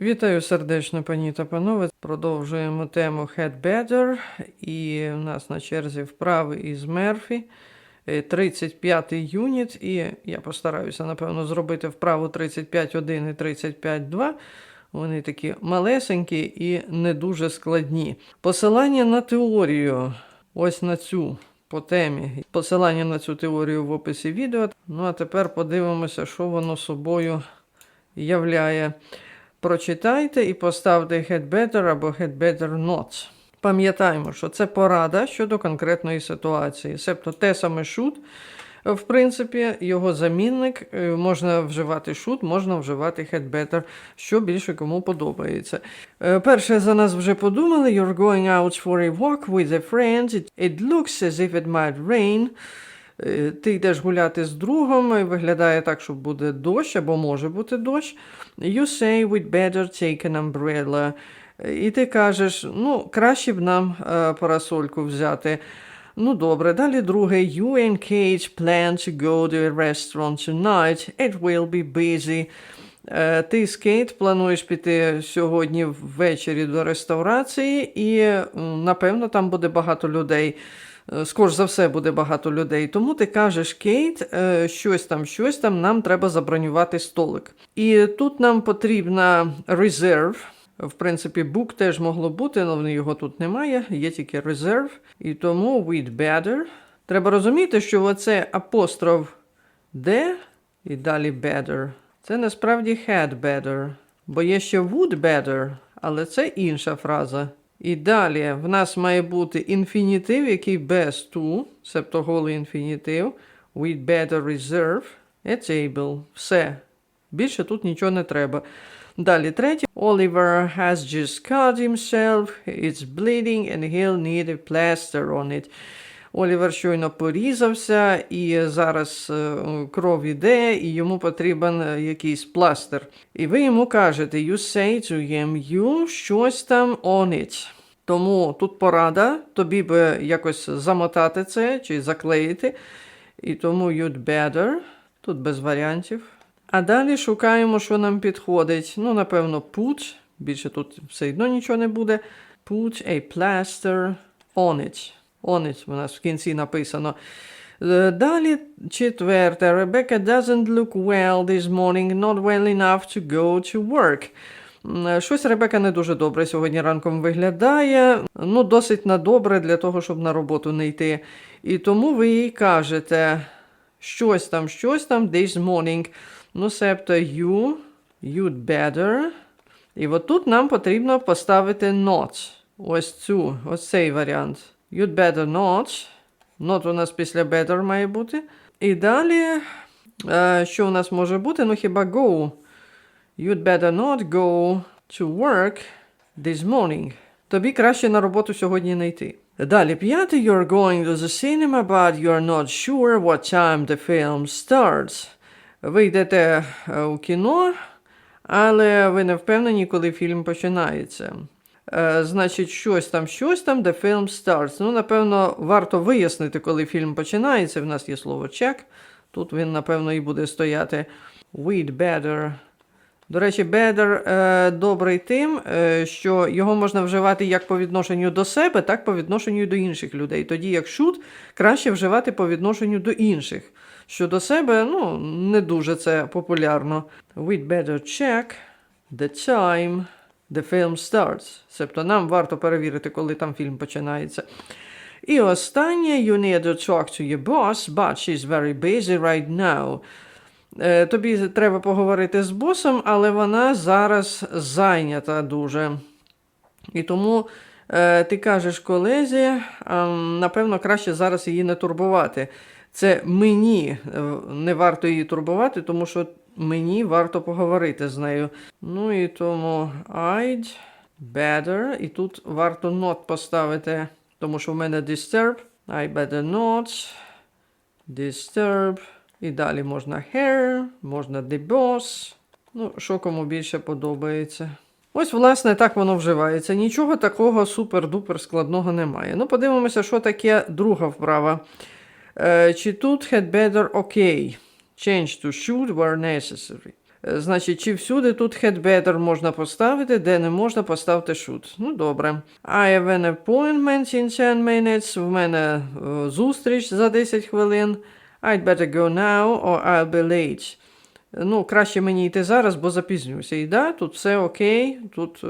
Вітаю сердечно, пані та панове. Продовжуємо тему Head Better. І в нас на черзі вправи із Мерфі. Е, 35-й юніт, і я постараюся, напевно, зробити вправу 35.1 і 35.2. Вони такі малесенькі і не дуже складні. Посилання на теорію, ось на цю по темі. Посилання на цю теорію в описі відео. Ну а тепер подивимося, що воно собою являє. Прочитайте і поставте Head Better або Head Better Not. Пам'ятаємо, що це порада щодо конкретної ситуації. Себто те саме should, в принципі, його замінник е, можна вживати should, можна вживати head better, що більше кому подобається. Е, Перше за нас вже подумали: You're going out for a walk with a friend. It looks as if it might rain. Е, Ти йдеш гуляти з другом, і виглядає так, що буде дощ або може бути дощ. You say we'd better take an umbrella. І ти кажеш, ну, краще б нам е, парасольку взяти. Ну, добре, далі друге. You and Kate plan to go to a restaurant tonight. It will be busy. Е, Ти з Кейт плануєш піти сьогодні ввечері до реставрації, і, напевно, там буде багато людей. Е, Скоріш за все буде багато людей. Тому ти кажеш, Кейт, е, щось там, щось там, нам треба забронювати столик. І тут нам потрібна резерв. В принципі, book теж могло бути, але його тут немає, є тільки резерв. І тому we'd better. Треба розуміти, що оце апостроф де і далі better. Це насправді had better. Бо є ще would better, але це інша фраза. І далі в нас має бути інфінітив, який без to, себто голий інфінітив. We'd better reserve. It's able. Все. Більше тут нічого не треба. Далі третє. Oliver has just cut himself. It's bleeding and he'll need a plaster on it. Олівер щойно порізався, і зараз е, кров іде, і йому потрібен е, якийсь пластир. І ви йому кажете, you say to him, you щось там on it. Тому тут порада, тобі би якось замотати це чи заклеїти. І тому you'd better, тут без варіантів. А далі шукаємо, що нам підходить. Ну, напевно, put. Більше тут все одно нічого не буде. Put a plaster on it. It у нас в кінці написано. Е, Далі четверте. Rebecca doesn't look well this morning, not well enough to go to work. Е, Щось Ребека не дуже добре сьогодні ранком виглядає. Ну, досить на добре для того, щоб на роботу не йти. І тому ви їй кажете щось там, щось там, this morning. Ну, себто you, you'd better. І от тут нам потрібно поставити not. Ось цю, ось цей варіант. You'd better not. Not у нас після better має бути. І далі, е, що у нас може бути? Ну, хіба go. You'd better not go to work this morning. Тобі краще на роботу сьогодні не йти. Далі п'яте. You're going to the cinema, but you're not sure what time the film starts. Ви йдете е, у кіно, але ви не впевнені, коли фільм починається. Е, значить, щось там, щось там, де film starts. Ну, напевно, варто вияснити, коли фільм починається. В нас є слово check. Тут він, напевно, і буде стояти. We'd better. До речі, better е, добрий тим, е, що його можна вживати як по відношенню до себе, так по відношенню до інших людей. Тоді як should, краще вживати по відношенню до інших. Щодо себе, ну, не дуже це популярно. We'd better check the time the film starts. Себто нам варто перевірити, коли там фільм починається. І останнє, you need to talk to your boss, but she's very busy right now. Е, Тобі треба поговорити з босом, але вона зараз зайнята дуже. І тому е, ти кажеш колезі, ем, напевно, краще зараз її не турбувати. Це мені е, не варто її турбувати, тому що мені варто поговорити з нею. Ну і тому I'd better. І тут варто not поставити, тому що в мене disturb. I better not disturb. І далі можна her, можна the boss. Ну, що кому більше подобається. Ось, власне, так воно вживається. Нічого такого супер-дупер складного немає. Ну, подивимося, що таке друга вправа. Е, чи тут had better okay. Change to should where necessary. Е, Значить, чи всюди тут had better можна поставити, де не можна поставити should. Ну, добре. I have an appointment in 10 minutes. В мене е, зустріч за 10 хвилин. I'd better go now or I'll be late. Ну, краще мені йти зараз, бо запізнюся. І да, тут все окей, тут е,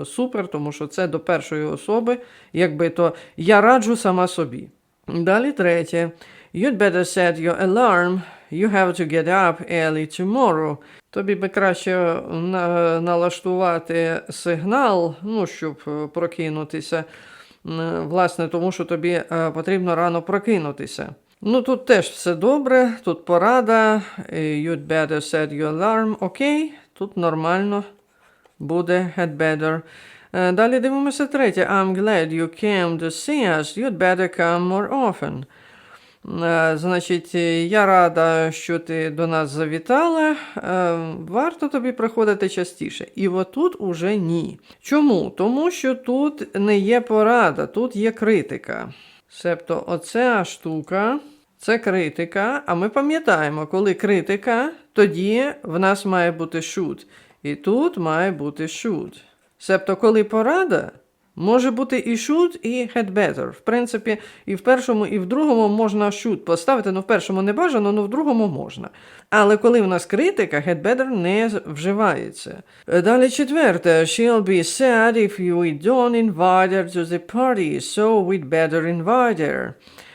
е, супер, тому що це до першої особи, якби то я раджу сама собі. Далі третє. You'd better set your alarm. You have to get up early tomorrow. Тобі би краще на, налаштувати сигнал, ну, щоб е, прокинутися. Власне, тому що тобі е, потрібно рано прокинутися. Ну, тут теж все добре, тут порада. е, You'd better set your alarm. Окей, тут нормально буде had better. Е, Далі дивимося третє. I'm glad you came to see us. You'd better come more often. Е, Значить, е, я рада, що ти до нас завітала. Е, Варто тобі приходити частіше. І отут уже ні. Чому? Тому що тут не є порада, тут є критика. Себто, оця штука це критика. А ми пам'ятаємо, коли критика, тоді в нас має бути should. І тут має бути should. Себто, коли порада, може бути і should, і had better. В принципі, і в першому, і в другому можна should поставити. Ну, в першому не бажано, але в другому можна. Але коли в нас критика, had better не вживається. Далі четверте. She'll be sad if you don't invite her to the party, so we'd better invite her.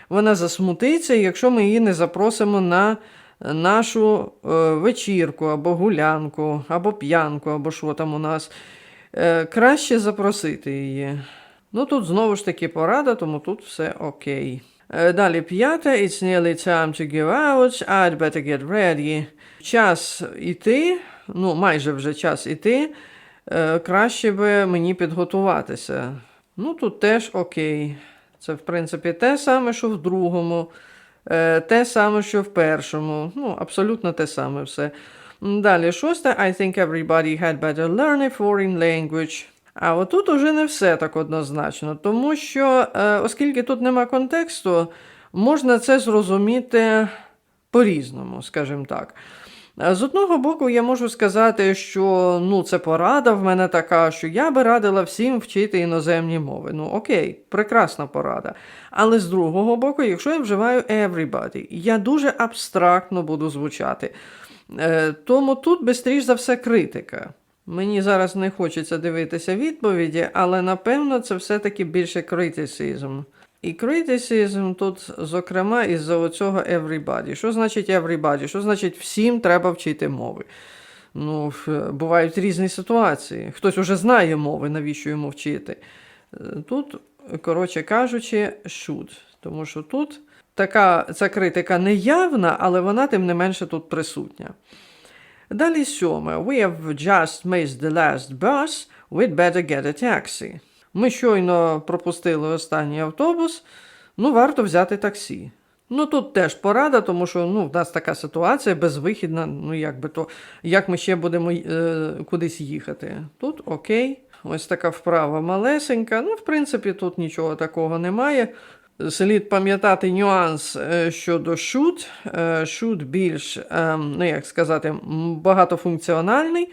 Вона засмутиться, якщо ми її не запросимо на нашу е, вечірку, або гулянку, або п'янку, або що там у нас. Е, краще запросити її. Ну тут знову ж таки порада, тому тут все окей. Е, Далі п'яте. It's nearly time to go out. I'd better get ready. Час іти, ну майже вже час іти. Е, Краще би мені підготуватися. Ну тут теж окей. Це, в принципі, те саме, що в другому, те саме, що в першому. Ну, абсолютно те саме все. Далі, шосте. I think everybody had better learn a foreign language. А отут уже не все так однозначно, тому що, е, оскільки тут нема контексту, можна це зрозуміти по-різному, скажімо так. Е, З одного боку, я можу сказати, що ну, це порада в мене така, що я би радила всім вчити іноземні мови. Ну, окей, прекрасна порада. Але з другого боку, якщо я вживаю everybody, я дуже абстрактно буду звучати. Е, Тому тут, бистріш за все, критика. Мені зараз не хочеться дивитися відповіді, але напевно це все-таки більше критицизм. І критицизм тут, зокрема, із-за оцього everybody. Що значить everybody? Що значить всім треба вчити мови? Ну, бувають різні ситуації. Хтось уже знає мови, навіщо йому вчити. Е, Тут, коротше кажучи, should. Тому що тут така ця критика неявна, але вона тим не менше тут присутня. Далі сьоме. We have just missed the last bus. We'd better get a taxi. Ми щойно пропустили останній автобус, ну варто взяти таксі. Ну тут теж порада, тому що ну, в нас така ситуація безвихідна, ну як би то, як ми ще будемо е, кудись їхати. Тут окей. Ось така вправа малесенька. Ну, в принципі, тут нічого такого немає. Слід пам'ятати нюанс е, щодо should. Е, Should більш, е, ну як сказати, багатофункціональний.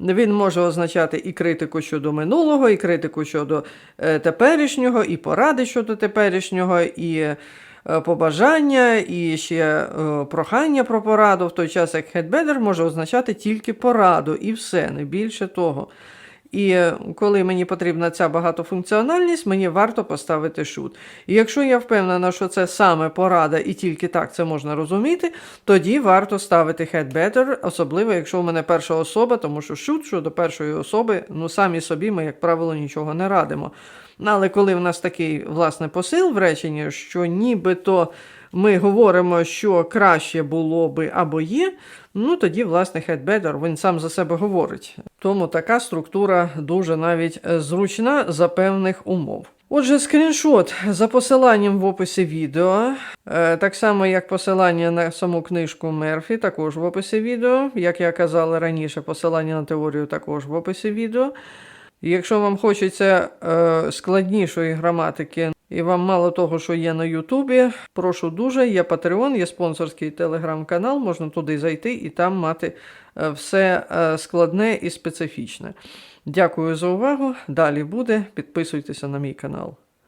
Він може означати і критику щодо минулого, і критику щодо теперішнього, і поради щодо теперішнього, і побажання, і ще прохання про пораду, в той час як headbetter може означати тільки пораду, і все, не більше того. І коли мені потрібна ця багатофункціональність, мені варто поставити should. І якщо я впевнена, що це саме порада і тільки так це можна розуміти, тоді варто ставити had better, особливо якщо в мене перша особа, тому що should щодо першої особи, ну самі собі ми, як правило, нічого не радимо. Але коли в нас такий власне посил в реченні, що нібито ми говоримо, що краще було би або є, ну тоді, власне, better, він сам за себе говорить. Тому така структура дуже навіть зручна за певних умов. Отже, скріншот за посиланням в описі відео, Е, так само як посилання на саму книжку Мерфі, також в описі відео. Як я казала раніше, посилання на теорію також в описі відео. Якщо вам хочеться е, складнішої граматики, І вам мало того, що є на Ютубі, прошу дуже, є Patreon, є спонсорський телеграм-канал, можна туди зайти і там мати е, все е, складне і специфічне. Дякую за увагу. Далі буде. Підписуйтеся на мій канал.